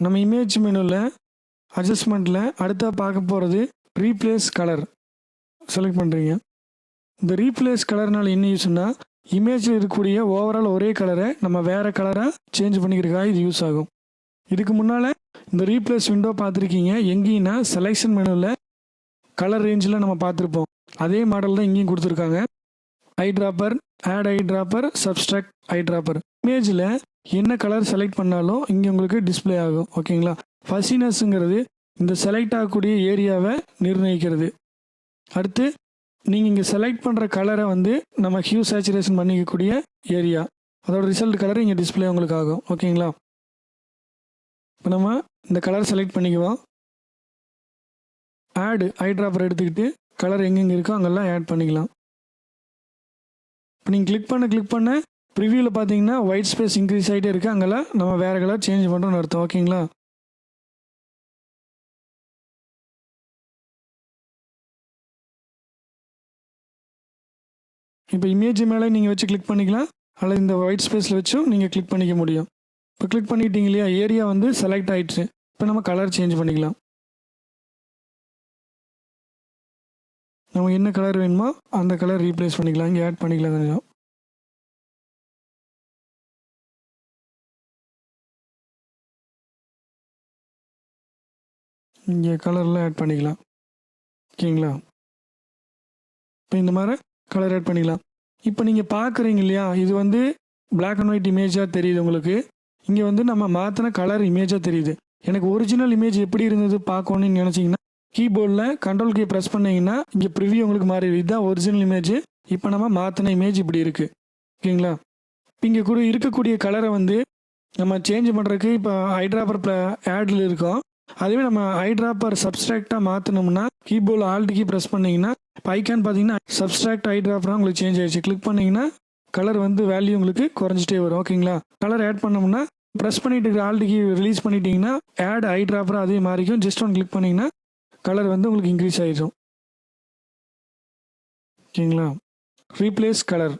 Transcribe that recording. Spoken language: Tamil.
நம்ம இமேஜ் மெனுவில் அட்ஜஸ்ட்மெண்ட்டில் அடுத்தா பார்க்க போகிறது ரீப்ளேஸ் கலர் செலக்ட் பண்ணுறீங்க இந்த ரீப்ளேஸ் கலர்னால் என்ன யூஸ்னால் இமேஜில் இருக்கக்கூடிய ஓவரால் ஒரே கலரை நம்ம வேறு கலராக சேஞ்ச் பண்ணிக்கிறதுக்காக இது யூஸ் ஆகும். இதுக்கு முன்னால் இந்த ரீப்ளேஸ் விண்டோ பார்த்துருக்கீங்க. எங்கேன்னா செலெக்ஷன் மெனுவில் கலர் ரேஞ்சில் நம்ம பார்த்துருப்போம். அதே மாடல் தான் இங்கேயும் கொடுத்துருக்காங்க. Eye dropper add eye dropper subtract eye dropper இமேஜில் என்ன கலர் செலக்ட் பண்ணாலும் இங்கே உங்களுக்கு டிஸ்பிளே ஆகும் ஓகேங்களா ஃபசினஸ்ங்கிறது இந்த செலக்ட் ஆகக்கூடிய ஏரியாவை நிர்ணயிக்கிறது. அடுத்து நீங்கள் இங்கே செலக்ட் பண்ணுற கலரை வந்து நம்ம ஹியூ சேச்சுரேஷன் பண்ணிக்கக்கூடிய ஏரியா அதோட ரிசல்ட் கலர் இங்கே டிஸ்ப்ளே உங்களுக்கு ஆகும் ஓகேங்களா இப்போ நம்ம இந்த கலர் செலக்ட் பண்ணிக்குவோம். ஆடு ஐ ட்ராப்பர் எடுத்துக்கிட்டு கலர் எங்கெங்கே இருக்கோ அங்கெல்லாம் ஆட் பண்ணிக்கலாம். இப்போ நீங்கள் கிளிக் பண்ண கிளிக் பண்ண ப்ரிவியூவில் பார்த்தீங்கன்னா ஒயிட் ஸ்பேஸ் இன்க்ரீஸ் ஆகிட்டே இருக்குது அங்கெல்லாம் நம்ம வேறு கலர் சேஞ்ச் பண்ணுறோம்னு அர்த்தம். ஓகேங்களா? இப்போ இமேஜ் மேலே நீங்கள் வச்சு கிளிக் பண்ணிக்கலாம். அல்லது இந்த ஒயிட் ஸ்பேஸில் வச்சும் நீங்கள் கிளிக் பண்ணிக்க முடியும். இப்போ கிளிக் பண்ணிட்டீங்க இல்லையா? ஏரியா வந்து செலக்ட் ஆகிடுச்சு இப்போ நம்ம கலர் சேஞ்ச் பண்ணிக்கலாம். நம்ம என்ன கலர் வேணுமோ அந்த கலர் ரீப்ளேஸ் பண்ணிக்கலாம். இங்கே ஆட் பண்ணிக்கலாம் கொஞ்சம். இங்கே கலர்லாம் ஆட் பண்ணிக்கலாம். ஓகேங்களா? இப்போ இந்த மாதிரி கலர் ஆட் பண்ணிக்கலாம். இப்போ நீங்கள் பார்க்குறீங்க இல்லையா? இது வந்து பிளாக் அண்ட் ஒயிட் இமேஜாக தெரியுது உங்களுக்கு. இங்கே வந்து நம்ம மாற்றின கலர் இமேஜாக தெரியுது. எனக்கு ஒரிஜினல் இமேஜ் எப்படி இருந்தது பார்க்கணும்னு நினச்சிங்கன்னா கீபோர்டில் கண்ட்ரோல் கீ ப்ரெஸ் பண்ணீங்கன்னா இங்கே ப்ரிவியூ உங்களுக்கு மாறி இதுதான் ஒரிஜினல் இமேஜ் இப்போ நம்ம மாற்றின இமேஜ் இப்படி இருக்குது ஓகேங்களா? இப்போ இங்கே கூட இருக்கக்கூடிய கலரை வந்து நம்ம சேஞ்ச் பண்ணுறதுக்கு இப்போ ஹைட்ராப்பர் ஆடில் இருக்கோம். அதுவே நம்ம ஹைட்ராப்பர் சப்ஸ்ட்ராக்டாக மாற்றினோம்னா கீபோர்டில் ஆல்ட் கீ ப்ரெஸ் பண்ணீங்கன்னா இப்போ ஐக்கான் பார்த்தீங்கன்னா சப்ஸ்ட்ராக்ட் ஹைட்ராப்பராக உங்களுக்கு சேஞ்ச் ஆயிடுச்சு. கிளிக் பண்ணீங்கன்னா கலர் வந்து வேல்யூ உங்களுக்கு குறைஞ்சிட்டே வரும். ஓகேங்களா கலர் ஆட் பண்ணோம்னா ப்ரெஸ் பண்ணிட்டு இருக்கிற ஆல்ட் கீ ரிலீஸ் பண்ணிட்டீங்கன்னா ஆட் ஹைட்ராப்பராக அதே மாறிக்கும் ஜஸ்ட் ஒன் கிளிக் பண்ணீங்கன்னா கலர் வந்து உங்களுக்கு இன்க்ரீஸ் ஆயிடும் ஓகேங்களா ரீப்ளேஸ் கலர்